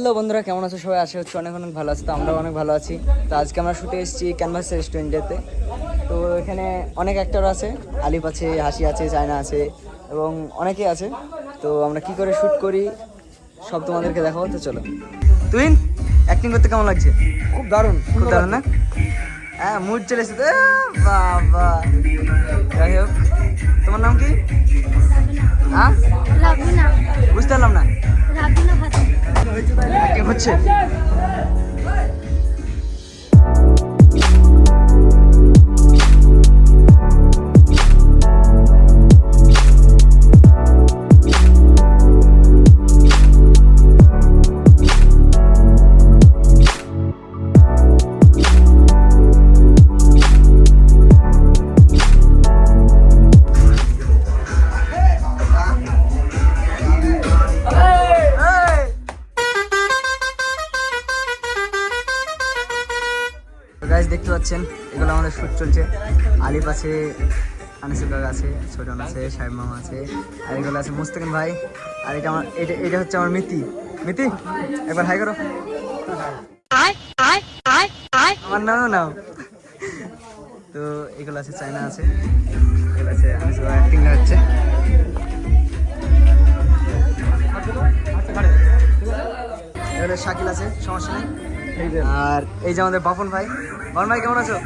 Hello বন্ধুরা কেমন আছো সবাই? আশা হচ্ছে অনেক অনেক ভালো আছে। তো আমরাও অনেক ভালো আছি। তো আজকে আমরা শুটে এসেছি ক্যানভাস রেস্টুরেন্টেতে তো এখানে অনেক অ্যাক্টর আছে। আলিফ আছে হাসি আছে চায়না আছে এবং অনেকেই আছে। তো আমরা কি করে শ্যুট করি সব তোমাদেরকে দেখাবো। তো চলো। তুই অ্যাক্টিং করতে কেমন লাগছে? খুব দারুণ খুব দারুণ না? হ্যাঁ মুড চলে এসেছে। বাবা। যাই হোক। তোমার নাম কি? হ্যাঁ? বুঝতে পারলাম না। হচ্ছে? পাচ্ছেন এগুলো আমাদের শ্যুট চলছে। আলিফ আছে আনিসুল আছে ছোটন আছে সাহেব মামা আছে আর এগুলো আছে মুস্তাকিম ভাই। আর এটা আমার এটা এটা হচ্ছে আমার মিতি। মিতি একবার হাই করো। আমার নামও নাও তো এগুলো আছে চায়না আছে এগুলো আছে অ্যাক্টিং হচ্ছে এগুলো শাকিল আছে সমস্যা নেই। আর এই যে আমাদের বাপন ভাই। বাপন ভাই কেমন আছো?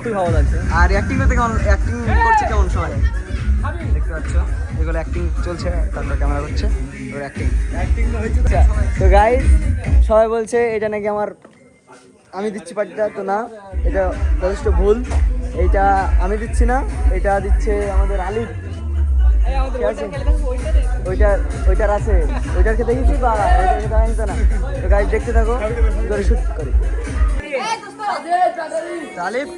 খুবই ভালো লাগছে। আর অ্যাক্টিং করতে কেমন অ্যাক্টিং করছে কেমন সবাই? দেখতে পাচ্ছ এগুলো অ্যাক্টিং চলছে তারপর ক্যামেরা করছে এবার অ্যাক্টিং অ্যাক্টিং তো গাইজ সবাই বলছে এটা নাকি আমার আমি দিচ্ছি পার্টিটা তো না এটা যথেষ্ট ভুল। এইটা আমি দিচ্ছি না এটা দিচ্ছে আমাদের আলিফ। ঠিক আছে? ওইটার ওইটার আছে। ওইটারকে দেখেছি বা ওইটারকে দেখা নিত না। তো গাইজ দেখতে থাকো করে শুট করি। তো আলিফ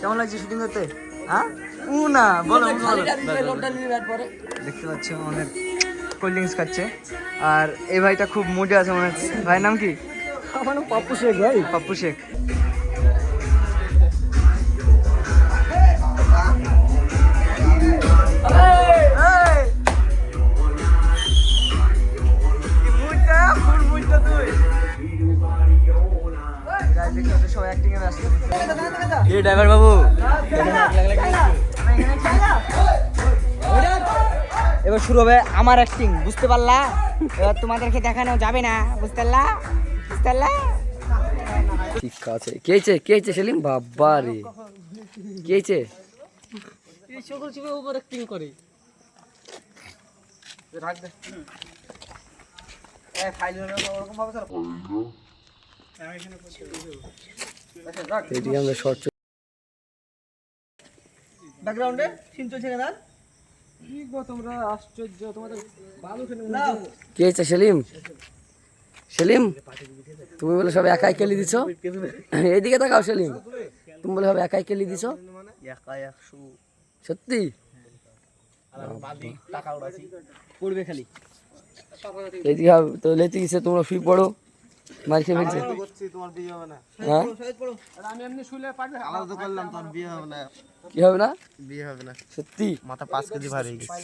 কেমন লাগছে শুটিং করতে? হ্যাঁ? উ না বলো দেখতে পাচ্ছ অনেক কোল্ড ড্রিঙ্কস খাচ্ছে। আর এই ভাইটা খুব মুডে আছে মনে হচ্ছে। ভাইয়ের নাম কি? আমার নাম পাপ্পু শেখ ভাই। পাপ্পু শেখ। এই ড্রাইভার বাবু। এবার শুরু হবে আমার অ্যাক্টিং বুঝতে পারলা? এবার তোমাদেরকে দেখানো যাবে না বুঝতে পারলা? বুঝতে পারলা? ঠিক আছে। কে হয়েছে কে হয়েছে সেলিম? বাবা রে। কে হয়েছে এই সকল শিবে ওভার অ্যাক্টিং করে। রাখ দে। এ ফাইল ওরকম ভাবে এদিকে আমরা শর্ট ব্যাকগ্রাউন্ডে সিন চলছে কেন তোমরা আশ্চর্য তোমাদের কে হয়েছে সেলিম? সেলিম তুমি বলে সব একাই কেলি দিছ? এদিকে তাকাও সেলিম। তুমি বলে সব একাই কেলি দিছ? সত্যি? পড়বে খালি। এদিকে তো লেতে গেছে তোমরা শুয়ে পড়ো। মার খেয়ে ফেলছে হ্যাঁ আমি এমনি শুলে পারবে আলাদা করলাম তোর বিয়ে হবে না কি হবে না বিয়ে হবে না সত্যি মাথা পাঁচ কেজি ভারী হয়ে গেছে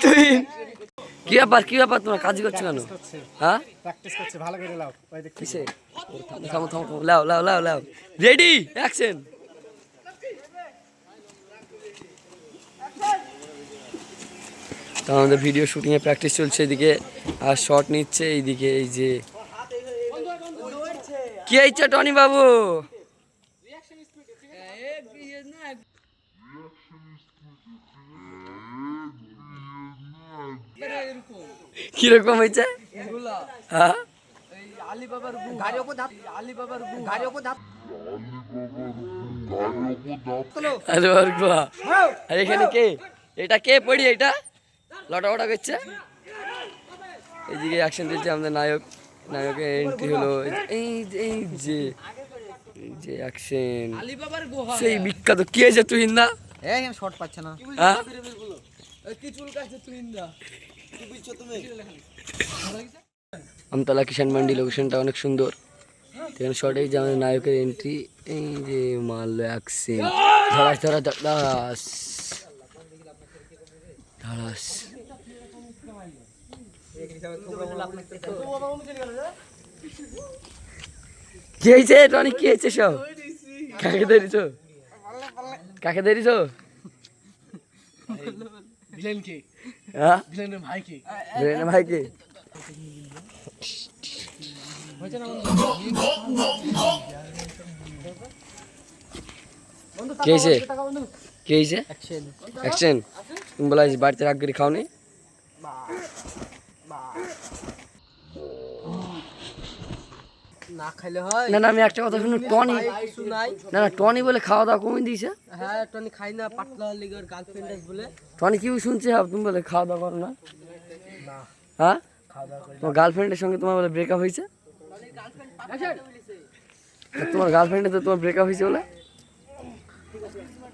তুই কি ব্যাপার কি ব্যাপার তোমার? কাজ করছ কেন? হ্যাঁ? প্র্যাকটিস করছে ভালো করে লাও। ওই দেখ। কিসে? থামো থামো থামো। লাও লাও লাও লাও। রেডি অ্যাকশন তো আমাদের ভিডিও শুটিংয়ে প্র্যাকটিস চলছে এদিকে আর শট নিচ্ছে এইদিকে এই যে। কি হয়েছে টনি বাবু? কীরকম হয়েছে? হ্যাঁ? আরে বাবা আর এখানে কে? এটা কে পড়ি এটা? লটা ফটা করছে? এইদিকে অ্যাকশন দিচ্ছে আমাদের নায়ক। নায়কের এন্ট্রি হলো এই যে- এই যে এই যে অ্যাকশন সেই বিখ্যাত। কি হয়েছে তুই না এই আমি শর্ট পাচ্ছে না। হ্যাঁ? আমতলা কিষান মান্ডি লোকেশনটা অনেক সুন্দর। এখানে শর্টেই যে আমাদের নায়কের এন্ট্রি এই যে মারলো অ্যাকশন ধরাস ধরা ধরাস। ধরাস। কি হয়েছে টনি কি হয়েছে সব? কাকে ধরিছ? কাকে ধরিছ? ভিলেনকে হ্যাঁ ভিলেনের ভাইকে বীরেন ভাইকে কে হয়েছে কে হয়েছে অ্যাকশন তুমি বলা হয়েছে বাড়িতে রাগ করে খাও নি না খাইলে হয়। না না আমি একটা কথা শুনুন টনি না না টনি বলে খাওয়া দাওয়া কমিয়ে দিয়েছে। হ্যাঁ টনি খাই না পাতলা লিগার গার্লফ্রেন্ড বলে। টনি কি শুনছে? তুমি বলে খাওয়া দাওয়া করো না। হ্যাঁ? তোমার গার্লফ্রেন্ডের সঙ্গে তোমার বলে ব্রেকআপ হয়েছে? তোমার গার্লফ্রেন্ডের তো তোমার ব্রেকআপ হয়েছে বলে।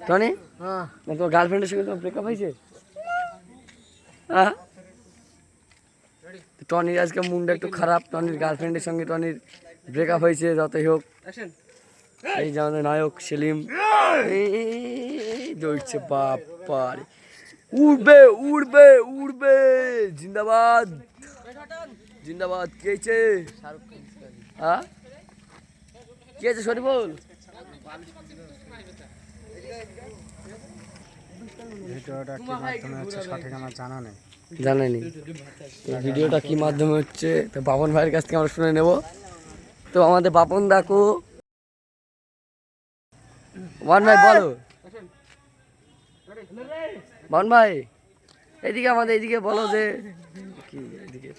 টনি? হ্যাঁ। তোমার গার্লফ্রেন্ডের সঙ্গে তোমার ব্রেকআপ হয়েছে? হ্যাঁ? টনির আজকে মুন্ডা একটু খারাপ টনির গার্লফ্রেন্ডের সঙ্গে টনির ব্রেকআপ হয়েছে যতই হোক। এই যে আমাদের নায়ক সেলিম। দৌড়ছে বাপারে। উড়বে উড়বে উড়বে। জিন্দাবাদ। জিন্দাবাদ। কে হয়েছে? হ্যাঁ কে আছে সরি বল ভিডিওটা কি মাধ্যমে হচ্ছে সঠিক আমার জানা নেই। জানাইনি ভিডিওটা কি মাধ্যমে হচ্ছে তো বাপন ভাইয়ের কাছ থেকে আমরা শুনে নেব। তো আমাদের বাপন দাকু বাপন ভাই, বলো। বাপন ভাই, এদিকে আমাদের, এদিকে বলো যে, কি এদিকে,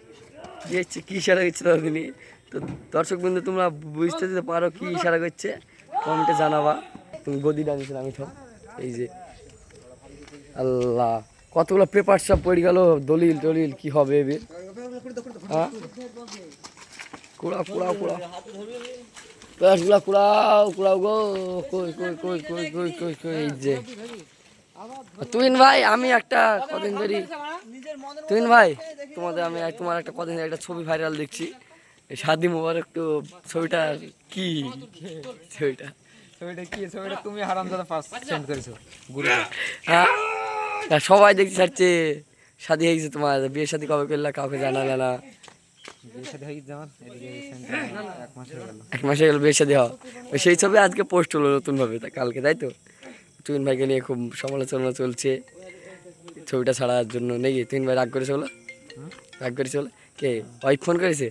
কি ইশারা করছে ততদিনই তো দর্শক বন্ধু, তোমরা বুঝতে দিতে পারো কি ইশারা করছে। কমেন্টে জানাবা। তুমি গদি ডাকছিল আমি তো এই যে, আল্লাহ, কতগুলো পেপার সব পড়ে গেল, দলিল টলিল, কি হবে এবার? হ্যাঁ? কুড়াও কুড়াও কুড়াও। পেপারগুলো কুড়াও কুড়াও গো। কই কই কই কই কই কই কই যে। তুইন ভাই আমি একটা কদিন ধরি তুইন ভাই তোমাদের আমি তোমার একটা কদিন একটা ছবি ভাইরাল দেখছি। শাদি মোবারক তো ছবিটা কি? ছবিটা। ছবিটা কি? ছবিটা তুমি হারামজাদা ফার্স্ট সেন্ড করেছ হ্যাঁ। সবাই দেখতে ছাড়ছে শাদি হয়ে গেছে তোমার বিয়ে শাদি কবে করলা কাউকে জানালে না। এক মাস গেল। এক মাসে গেল বিয়ে হওয়া। সেই ছবি আজকে পোস্ট হলো নতুন ভাবে তা কালকে তাই তো? ভাইকে নিয়ে খুব সমালোচনা চলছে। ছবিটা ছাড়ার জন্য নাকি? তুইন ভাই রাগ করেছে বলো? রাগ করেছে বলো? কে? ওয়াইফ ফোন করেছে?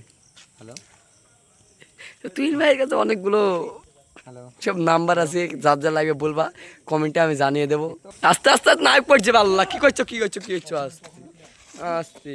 হ্যালো তো ভাইয়ের কাছে অনেকগুলো সব নাম্বার আছে যার যা লাগবে বলবা কমেন্টে আমি জানিয়ে দেবো। আস্তে আস্তে নাই পড়ছে আল্লাহ কি করছ কি করছ কি করছ আস্তে আস্তে।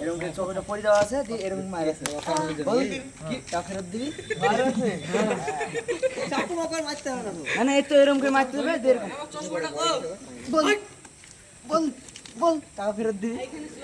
এরকম পড়ে দেওয়া আছে দিয়ে এরকম মার আছে। বল ফেরত দিবি? হবে না তো? না এই তো এরকম করে মারতে হবে এরকম। বল বল বল টাকা ফেরত দিবি?